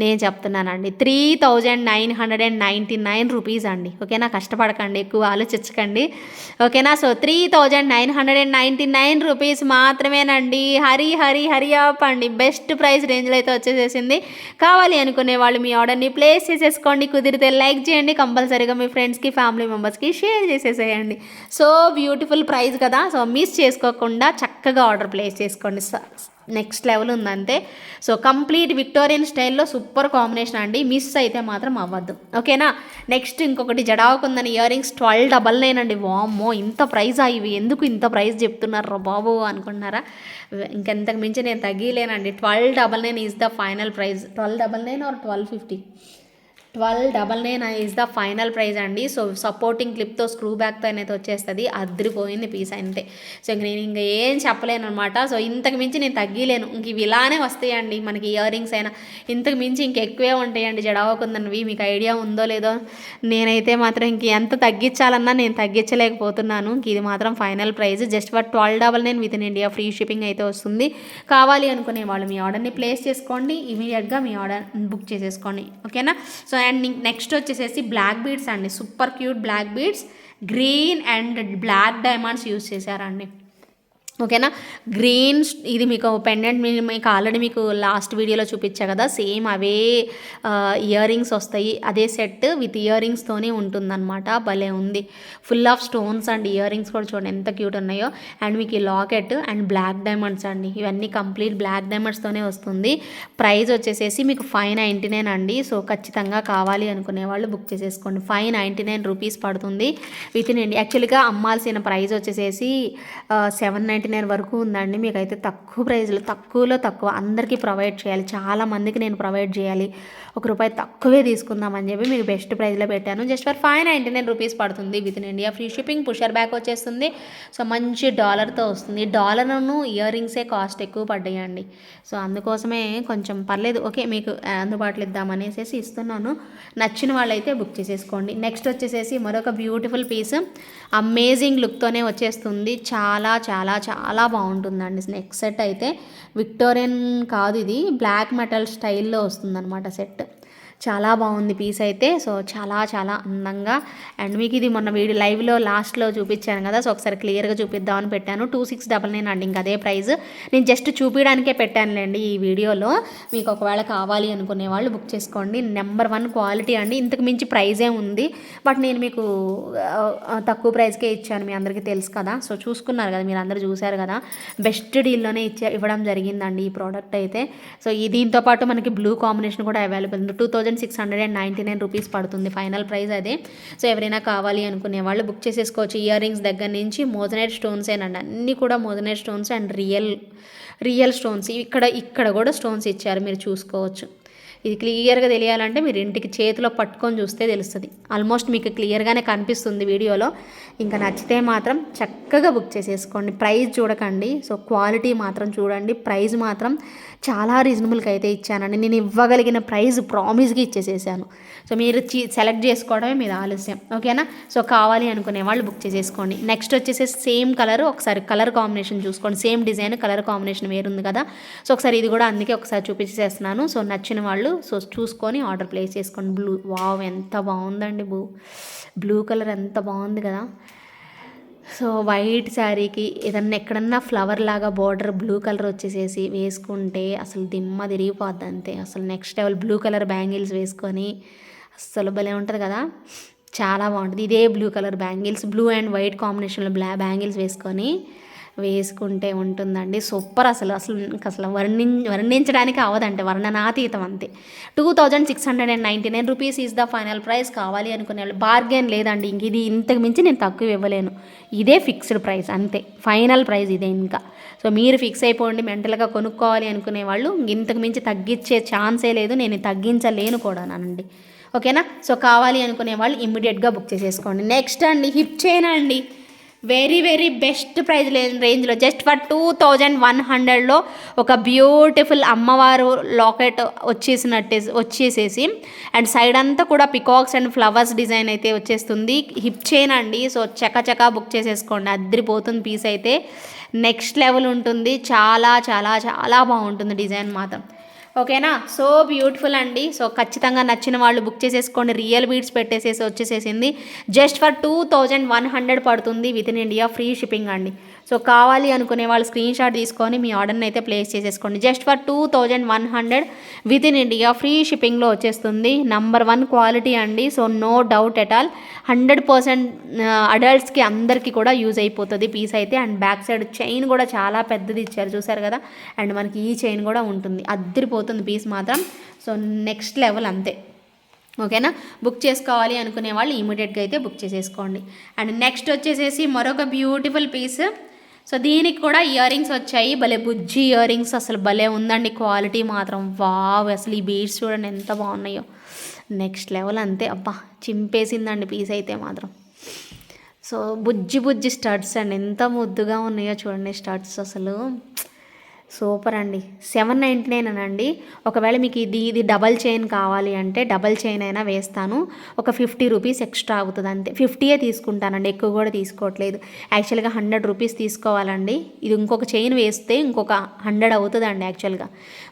నేను చెప్తున్నానండి. Three thousand nine hundred and ninety nine rupees అండి. ఓకేనా? కష్టపడకండి ఎక్కువ ఆలోచించకండి. ఓకేనా? So three thousand nine hundred and ninety nine rupees మాత్రమేనండి. హరి హరి హరి అప్ అండి. బెస్ట్ ప్రైస్ రేంజ్లో అయితే వచ్చేసేసింది. కావాలి అనుకునే వాళ్ళు మీ ఆర్డర్ని ప్లేస్ చేసేసుకోండి. కుదిరితే లైక్ చేయండి కంపల్సరీగా మీ ఫ్రెండ్స్కి ఫ్యామిలీ మెంబర్స్కి షేర్ చేసేసేయండి. సో బ్యూటిఫుల్ ప్రైజ్ కదా. సో మిస్ చేసుకోకుండా చక్కగా ఆర్డర్ ప్లేస్ చేసుకోండి. నెక్స్ట్ లెవెల్ ఉందంతే సో కంప్లీట్ విక్టోరియన్ స్టైల్లో సూపర్ కాంబినేషన్ అండి. మిస్ అయితే మాత్రం అవ్వద్దు. ఓకేనా? నెక్స్ట్ ఇంకొకటి జడావుకుందని ear rings twelve double nine అండి. వామ్మో ఇంత ప్రైజా ఇవి? ఎందుకు ఇంత ప్రైస్ చెప్తున్నారు బాబు అనుకుంటున్నారా? ఇంకెంతకు మించి నేను తగ్గిలేనండి. Twelve double nine is the final price. Twelve double nine or twelve fifty? Twelve double nine is the final price అండి. సో సపోర్టింగ్ క్లిప్తో స్క్రూ బ్యాక్తో అనేది వచ్చేస్తుంది. అదిరిపోయింది పీస్ అంతే. సో ఇంక నేను ఇంకా ఏం చెప్పలేను అనమాట సో ఇంతకు మించి నేను తగ్గిలేను. ఇంక ఇవి ఇలానే వస్తాయండి. మనకి ఇయర్ రింగ్స్ అయినా ఇంతకు మించి ఇంక ఎక్కువే ఉంటాయండి. జడవకుందనివి. మీకు ఐడియా ఉందో లేదో నేనైతే మాత్రం ఇంక ఎంత తగ్గించాలన్నా నేను తగ్గించలేకపోతున్నాను. ఇంక ఇది మాత్రం final price just for twelve double nine within India free shipping అయితే వస్తుంది. కావాలి అనుకునే వాళ్ళు మీ ఆర్డర్ని ప్లేస్ చేసుకోండి. ఇమీడియట్గా మీ ఆర్డర్ బుక్ చేసేసుకోండి. ఓకేనా సో అండ్ నెక్స్ట్ వచ్చేసేసి బ్లాక్ బీడ్స్ అండి. Super cute black beads. Green and black diamonds use చేశారండి. ఓకేనా? గ్రీన్ ఇది మీకు పెండెంట్ మీకు ఆల్రెడీ మీకు లాస్ట్ వీడియోలో చూపించా కదా సేమ్ అవే ఇయర్ రింగ్స్ వస్తాయి. అదే సెట్ విత్ ఇయర్ రింగ్స్తోనే ఉంటుందన్నమాట. భలే ఉంది. Full of stones and ear rings కూడా చూడండి ఎంత క్యూట్ ఉన్నాయో. అండ్ మీకు ఈ లాకెట్ అండ్ బ్లాక్ డైమండ్స్ అండి. ఇవన్నీ కంప్లీట్ బ్లాక్ డైమండ్స్తోనే వస్తుంది. ప్రైస్ వచ్చేసేసి మీకు ఫైవ్ నైంటీ నైన్ అండి. సో ఖచ్చితంగా కావాలి అనుకునే వాళ్ళు బుక్ చేసేసుకోండి. ఫైవ్ నైంటీ నైన్ రూపీస్ పడుతుంది. విత్ ఇన్ ఇండియా యాక్చువల్గా అమ్మాల్సిన ప్రైస్ వచ్చేసేసి సెవెన్ నైంటీ నైంటీ నైన్ వరకు ఉందండి. మీకైతే తక్కువ ప్రైస్లో తక్కువలో తక్కువ అందరికీ ప్రొవైడ్ చేయాలి. చాలా మందికి నేను ప్రొవైడ్ చేయాలి. ఒక రూపాయి తక్కువే తీసుకుందామని చెప్పి మీకు బెస్ట్ ప్రైస్లో పెట్టాను. Just for five ninety nine rupees పడుతుంది within India. Free shipping pusher back వచ్చేస్తుంది. సో మంచి డాలర్తో వస్తుంది. డాలర్ను ఇయర్ రింగ్సే కాస్ట్ ఎక్కువ పడ్డాయండి. సో అందుకోసమే కొంచెం పర్లేదు. ఓకే మీకు అందుబాటులో ఇద్దామనేసి ఇస్తున్నాను. నచ్చిన వాళ్ళైతే బుక్ చేసేసుకోండి. నెక్స్ట్ వచ్చేసేసి మరొక బ్యూటిఫుల్ పీస్. అమేజింగ్ లుక్తోనే వచ్చేస్తుంది. చాలా చాలా చాలా చాలా బాగుంటుందండి. నెక్స్ట్ సెట్ అయితే విక్టోరియన్ కాదు ఇది. బ్లాక్ మెటల్ స్టైల్లో వస్తుందన్నమాట సెట్. చాలా బాగుంది పీస్ అయితే. సో చాలా చాలా అందంగా. అండ్ మీకు ఇది మొన్న వీడియో లైవ్లో లాస్ట్లో చూపించాను కదా సో ఒకసారి క్లియర్గా చూపిద్దామని పెట్టాను. టూ సిక్స్ డబల్ నైన్ అండి ఇంకా అదే ప్రైస్ నేను జస్ట్ చూపించడానికే పెట్టానులేండి ఈ వీడియోలో. మీకు ఒకవేళ కావాలి అనుకునే వాళ్ళు బుక్ చేసుకోండి. నెంబర్ వన్ క్వాలిటీ అండి. ఇంతకు మించి ప్రైజే ఉంది. బట్ నేను మీకు తక్కువ ప్రైస్కే ఇచ్చాను మీ అందరికీ తెలుసు కదా. సో చూసుకున్నారు కదా మీరు అందరూ చూశారు కదా. బెస్ట్ డీల్లోనే ఇచ్చే ఇవ్వడం జరిగిందండి ఈ ప్రోడక్ట్ అయితే. సో ఈ దీంతో పాటు మనకి బ్లూ కాంబినేషన్ కూడా అవైలబుల్ ఉంది. Two thousand six hundred and ninety nine rupees పడుతుంది. ఫైనల్ ప్రైస్ అదే. సో ఎవరైనా కావాలి అనుకునే వాళ్ళు బుక్ చేసేసుకోవచ్చు. ఇయర్ రింగ్స్ దగ్గర నుంచి మోజనైట్ స్టోన్స్ ఏనండి అన్నీ కూడా moissanite stones and real real stones. ఇక్కడ ఇక్కడ కూడా స్టోన్స్ ఇచ్చారు. మీరు చూసుకోవచ్చు. ఇది క్లియర్గా తెలియాలంటే మీరు ఇంటికి చేతిలో పట్టుకొని చూస్తే తెలుస్తుంది. ఆల్మోస్ట్ మీకు క్లియర్గానే కనిపిస్తుంది వీడియోలో. ఇంకా నచ్చితే మాత్రం చక్కగా బుక్ చేసేసుకోండి. ప్రైస్ చూడకండి. సో క్వాలిటీ మాత్రం చూడండి. ప్రైస్ మాత్రం చాలా రీజనబుల్గా అయితే ఇచ్చానండి. నేను ఇవ్వగలిగిన ప్రైజ్ ప్రామిస్గా ఇచ్చేసేసాను. సో మీరు చీ సెలెక్ట్ చేసుకోవడమే మీరు ఆలస్యం. ఓకేనా సో కావాలి అనుకునే వాళ్ళు బుక్ చేసేసుకోండి. నెక్స్ట్ వచ్చేసి సేమ్ కలర్ ఒకసారి కలర్ కాంబినేషన్ చూసుకోండి. సేమ్ డిజైన్ కలర్ కాంబినేషన్ వేరుంది కదా? సో ఒకసారి ఇది కూడా అందుకే ఒకసారి చూపించేస్తున్నాను సో నచ్చిన వాళ్ళు సో చూసుకొని ఆర్డర్ ప్లేస్ చేసుకోండి. బ్లూ వావ్ ఎంత బాగుందండి బ్లూ బ్లూ కలర్ ఎంత బాగుంది కదా? సో వైట్ శారీకి ఏదన్నా ఎక్కడన్నా ఫ్లవర్ లాగా బార్డర్ బ్లూ కలర్ వచ్చేసేసి వేసుకుంటే అసలు దిమ్మ తిరిగిపోద్ది అంతే. అసలు next level blue colour bangles వేసుకొని అస్సలు భలే ఉంటుంది కదా. చాలా బాగుంటుంది. ఇదే blue colour bangles blue and white కాంబినేషన్లో బ్లా బ్యాంగిల్స్ వేసుకొని వేసుకుంటే ఉంటుందండి. సూపర్ అసలు అసలు అసలు వర్ణి వర్ణించడానికి అవదంటే వర్ణనాతీతం అంతే. Two thousand six hundred and ninety nine rupees is the final price కావాలి అనుకునే వాళ్ళు బార్గెన్ లేదండి. ఇంక ఇది ఇంతకు మించి నేను తక్కువ ఇవ్వలేను. ఇదే ఫిక్స్డ్ ప్రైస్ అంతే. ఫైనల్ ప్రైస్ ఇదే ఇంకా. సో మీరు ఫిక్స్ అయిపోండి మెంటల్గా కొనుక్కోవాలి అనుకునే వాళ్ళు ఇంతకు మించి తగ్గించే ఛాన్సే లేదు. నేను తగ్గించలేను కూడా అనండి. ఓకేనా? సో కావాలి అనుకునే వాళ్ళు ఇమ్మీడియట్గా బుక్ చేసేసుకోండి. నెక్స్ట్ అండి హిప్ చైన్ అండి. వెరీ వెరీ బెస్ట్ ప్రైజ్ రేంజ్లో just for two thousand one హండ్రెడ్లో ఒక బ్యూటిఫుల్ అమ్మవారు లాకెట్ వచ్చేసినట్టే వచ్చేసేసి అండ్ సైడ్ అంతా కూడా పికాక్స్ అండ్ ఫ్లవర్స్ డిజైన్ అయితే వచ్చేస్తుంది. హిప్ చైన్ అండి సో చకచకా బుక్ చేసేసుకోండి అద్దరిపోతుంది పీస్ అయితే. నెక్స్ట్ లెవెల్ ఉంటుంది చాలా చాలా చాలా బాగుంటుంది డిజైన్ మాత్రం. ఓకేనా? సో బ్యూటిఫుల్ అండి. సో ఖచ్చితంగా నచ్చిన వాళ్ళు బుక్ చేసేసుకోండి. రియల్ బీడ్స్ పెట్టేసేసి వచ్చేసేసింది. Just for two thousand one hundred పడుతుంది with in India. Free shipping అండి. సో కావాలి అనుకునే వాళ్ళు స్క్రీన్ షాట్ తీసుకొని మీ ఆర్డర్ని అయితే ప్లేస్ చేసేసుకోండి. Just for two thousand one hundred within India free షిప్పింగ్లో వచ్చేస్తుంది. నంబర్ వన్ క్వాలిటీ అండి. So no doubt at all hundred percent అడల్ట్స్కి అందరికీ కూడా యూజ్ అయిపోతుంది పీస్ అయితే. అండ్ బ్యాక్ సైడ్ చైన్ కూడా చాలా పెద్దది ఇచ్చారు. చూసారు కదా? అండ్ మనకి ఈ చైన్ కూడా ఉంటుంది. అద్దరిపోతుంది పీస్ మాత్రం. సో నెక్స్ట్ లెవెల్ అంతే. ఓకేనా బుక్ చేసుకోవాలి అనుకునే వాళ్ళు ఇమీడియట్గా అయితే బుక్ చేసేసుకోండి. అండ్ నెక్స్ట్ వచ్చేసేసి మరొక బ్యూటిఫుల్ పీస్ సో దీనికి కూడా ఇయర్ రింగ్స్ వచ్చాయి. భలే బుజ్జి ఇయర్ రింగ్స్ అసలు భలే ఉందండి. క్వాలిటీ మాత్రం. వావ్ అసలు ఈ బీడ్స్ చూడండి ఎంత బాగున్నాయో. నెక్స్ట్ లెవెల్ అంతే. అబ్బా చింపేసిందండి పీస్ అయితే మాత్రం. సో బుజ్జి బుజ్జి స్టడ్స్ అండి. ఎంత ముద్దుగా ఉన్నాయో చూడండి స్టడ్స్ అసలు. సూపర్ అండి. సెవెన్ నైంటీ నైన్ అండి ఒకవేళ మీకు ఇది ఇది డబల్ చైన్ కావాలి అంటే డబల్ చైన్ అయినా వేస్తాను. ఒక ఫిఫ్టీ రూపీస్ ఎక్స్ట్రా అవుతుంది అంతే. ఫిఫ్టీయే తీసుకుంటానండి. ఎక్కువ కూడా తీసుకోవట్లేదు. యాక్చువల్గా హండ్రెడ్ రూపీస్ తీసుకోవాలండి. ఇది ఇంకొక చైన్ వేస్తే ఇంకొక హండ్రెడ్ అవుతుందండి యాక్చువల్గా.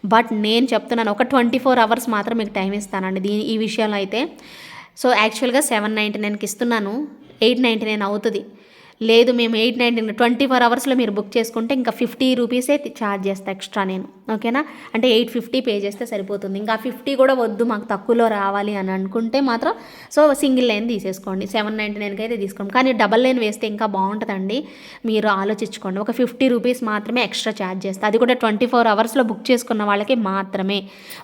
బట్ నేను చెప్తున్నాను ఒక ట్వంటీ ఫోర్ అవర్స్ మాత్రం మీకు టైం ఇస్తానండి. దీని ఈ విషయంలో అయితే. సో యాక్చువల్గా సెవెన్ నైంటీ నైన్కి ఇస్తున్నాను. ఎయిట్ నైంటీ నైన్ అవుతుంది. లేదు మేము ఎయిట్ నైంటీ ట్వంటీ ఫోర్ అవర్స్లో మీరు బుక్ చేసుకుంటే ఇంకా ఫిఫ్టీ రూపీసే ఛార్జ్ చేస్తా ఎక్స్ట్రా నేను. ఓకేనా? అంటే ఎయిట్ ఫిఫ్టీ పే చేస్తే సరిపోతుంది. ఇంకా ఫిఫ్టీ కూడా వద్దు మాకు తక్కువలో రావాలి అని అనుకుంటే మాత్రం సో సింగిల్ లైన్ తీసేసుకోండి. సెవెన్ నైంటీ నైన్కి అయితే తీసుకోండి. కానీ డబల్ లైన్ వేస్తే ఇంకా బాగుంటుందండి. మీరు ఆలోచించుకోండి. ఒక ఫిఫ్టీ రూపీస్ మాత్రమే ఎక్స్ట్రా ఛార్జ్ చేస్తా. అది కూడా ట్వంటీ ఫోర్ అవర్స్లో బుక్ చేసుకున్న వాళ్ళకి మాత్రమే.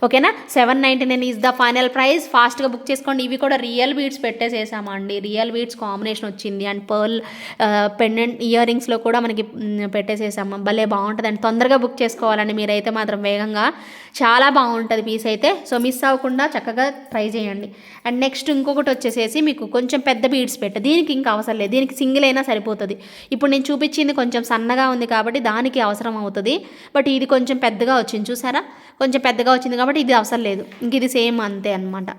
ఓకేనా? Seven ninety nine is the final price. ఫాస్ట్గా బుక్ చేసుకోండి. ఇవి కూడా రియల్ బీడ్స్ పెట్టేసేసామండి. రియల్ బీడ్స్ కాంబినేషన్ వచ్చింది. అండ్ పర్ల్ పెండెంట్ ఇయర్ రింగ్స్లో కూడా మనకి పెట్టేసేసాము. భలే బాగుంటుందండి. తొందరగా బుక్ చేసుకోవాలండి మీరైతే. మాత్రం వేగంగా చాలా బాగుంటుంది పీస్ అయితే. సో మిస్ అవ్వకుండా చక్కగా ట్రై చేయండి. అండ్ నెక్స్ట్ ఇంకొకటి వచ్చేసేసి మీకు కొంచెం పెద్ద బీడ్స్ పెట్ట. దీనికి ఇంకా అవసరం లేదు. దీనికి సింగిల్ అయినా సరిపోతుంది. ఇప్పుడు నేను చూపించింది కొంచెం సన్నగా ఉంది కాబట్టి దానికి అవసరం అవుతుంది. బట్ ఇది కొంచెం పెద్దగా వచ్చింది. చూసారా? కొంచెం పెద్దగా వచ్చింది కాబట్టి ఇది అవసరం లేదు. ఇంక ఇది సేమ్ అంతే అనమాట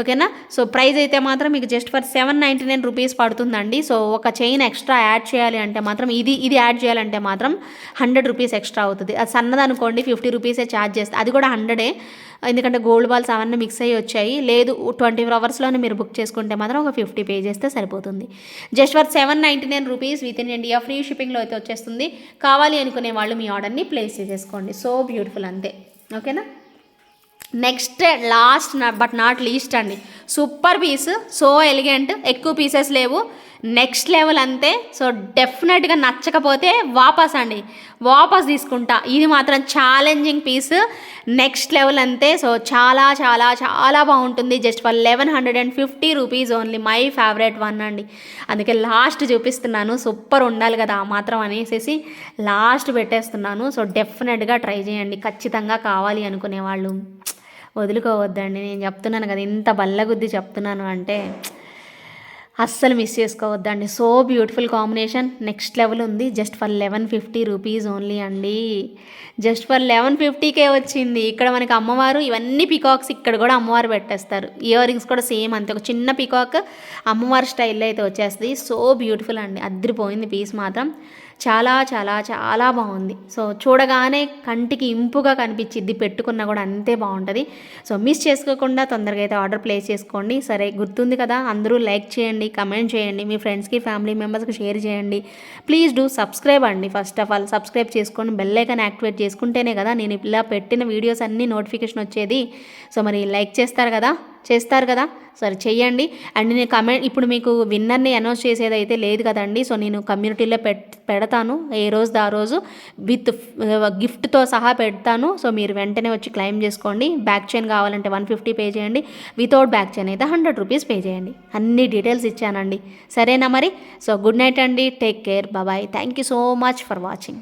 ఓకేనా సో ప్రైస్ అయితే మాత్రం మీకు just for seven ninety nine rupees పడుతుందండి. సో ఒక చైన్ ఎక్స్ట్రా యాడ్ చేయాలి అంటే మాత్రం ఇది ఇది యాడ్ చేయాలంటే మాత్రం హండ్రెడ్ రూపీస్ ఎక్స్ట్రా అవుతుంది. అది సన్నదనుకోండి ఫిఫ్టీ రూపీసే ఛార్జ్ చేస్తుంది అది కూడా హండ్రెడే. ఎందుకంటే గోల్డ్ బాల్స్ అవన్నీ మిక్స్ అయ్యి వచ్చాయి. లేదు ట్వంటీ ఫోర్ అవర్స్లోనే మీరు బుక్ చేసుకుంటే మాత్రం ఒక ఫిఫ్టీ పే చేస్తే సరిపోతుంది. Just for seven ninety nine rupees within India. Free షిప్పింగ్లో అయితే వచ్చేస్తుంది. కావాలి అనుకునే వాళ్ళు మీ ఆర్డర్ని ప్లేస్ చేసేసుకోండి. సో బ్యూటిఫుల్ అంతే. ఓకేనా? Next last but not least అండి. సూపర్ పీస్ సో ఎలిగెంట్ ఎక్కువ పీసెస్ లేవు. నెక్స్ట్ లెవెల్ అంతే సో డెఫినెట్గా నచ్చకపోతే వాపస్ అండి. వాపస్ తీసుకుంటా. ఇది మాత్రం ఛాలెంజింగ్ పీస్ నెక్స్ట్ లెవెల్ అంతే సో చాలా చాలా చాలా బాగుంటుంది. Just for eleven hundred and fifty rupees only my favourite one అండి. అందుకే లాస్ట్ చూపిస్తున్నాను. సూపర్ ఉండాలి కదా ఆ మాత్రం అనేసి లాస్ట్ పెట్టేస్తున్నాను. సో డెఫినెట్గా ట్రై చేయండి. ఖచ్చితంగా కావాలి అనుకునే వాళ్ళు వదులుకోవద్దండి. నేను చెప్తున్నాను కదా ఇంత బల్లగుద్ది చెప్తున్నాను అంటే అస్సలు మిస్ చేసుకోవద్దండి. So beautiful combination next level ఉంది. Just for eleven fifty rupees only అండి. జస్ట్ ఫర్ లెవెన్ ఫిఫ్టీకే వచ్చింది. ఇక్కడ మనకి అమ్మవారు ఇవన్నీ పికాక్స్ ఇక్కడ కూడా అమ్మవారు పెట్టేస్తారు. ఇయర్ రింగ్స్ కూడా సేమ్ అంతే. ఒక చిన్న పికాక్ అమ్మవారి స్టైల్లో అయితే వచ్చేస్తుంది. సో బ్యూటిఫుల్ అండి. అద్దరిపోయింది పీస్ మాత్రం. చాలా చాలా చాలా బాగుంది. సో చూడగానే కంటికి ఇంపుగా కనిపించిద్ది. పెట్టుకున్నా కూడా అంతే బాగుంటుంది. సో మిస్ చేసుకోకుండా తొందరగా అయితే ఆర్డర్ ప్లేస్ చేసుకోండి. సరే గుర్తుంది కదా? అందరూ లైక్ చేయండి కమెంట్ చేయండి మీ ఫ్రెండ్స్కి ఫ్యామిలీ మెంబర్స్కి షేర్ చేయండి. ప్లీజ్ డూ సబ్స్క్రైబ్ అండి ఫస్ట్ ఆఫ్ ఆల్. సబ్స్క్రైబ్ చేసుకొని బెల్ ఐకాన్ యాక్టివేట్ చేసుకుంటేనే కదా నేను ఇలా పెట్టిన వీడియోస్ అన్నీ నోటిఫికేషన్ వచ్చేది. సో మరి లైక్ చేస్తారు కదా? చేస్తారు కదా? సరే చెయ్యండి. అండ్ నేను కమెంట్ ఇప్పుడు మీకు విన్నర్ని అనౌన్స్ చేసేది అయితే లేదు కదండి. సో నేను కమ్యూనిటీలో పెట్ పెడతాను ఏ రోజు ఆ రోజు. విత్ గిఫ్ట్తో సహా పెడతాను. సో మీరు వెంటనే వచ్చి క్లెయిమ్ చేసుకోండి. బ్యాక్ చైన్ కావాలంటే వన్ ఫిఫ్టీ పే చేయండి. వితౌట్ బ్యాక్ చైన్ అయితే హండ్రెడ్ రూపీస్ పే చేయండి. అన్ని డీటెయిల్స్ ఇచ్చానండి. సరేనా మరి? సో గుడ్ నైట్ అండి. Take care. Bye bye thank you so much for watching.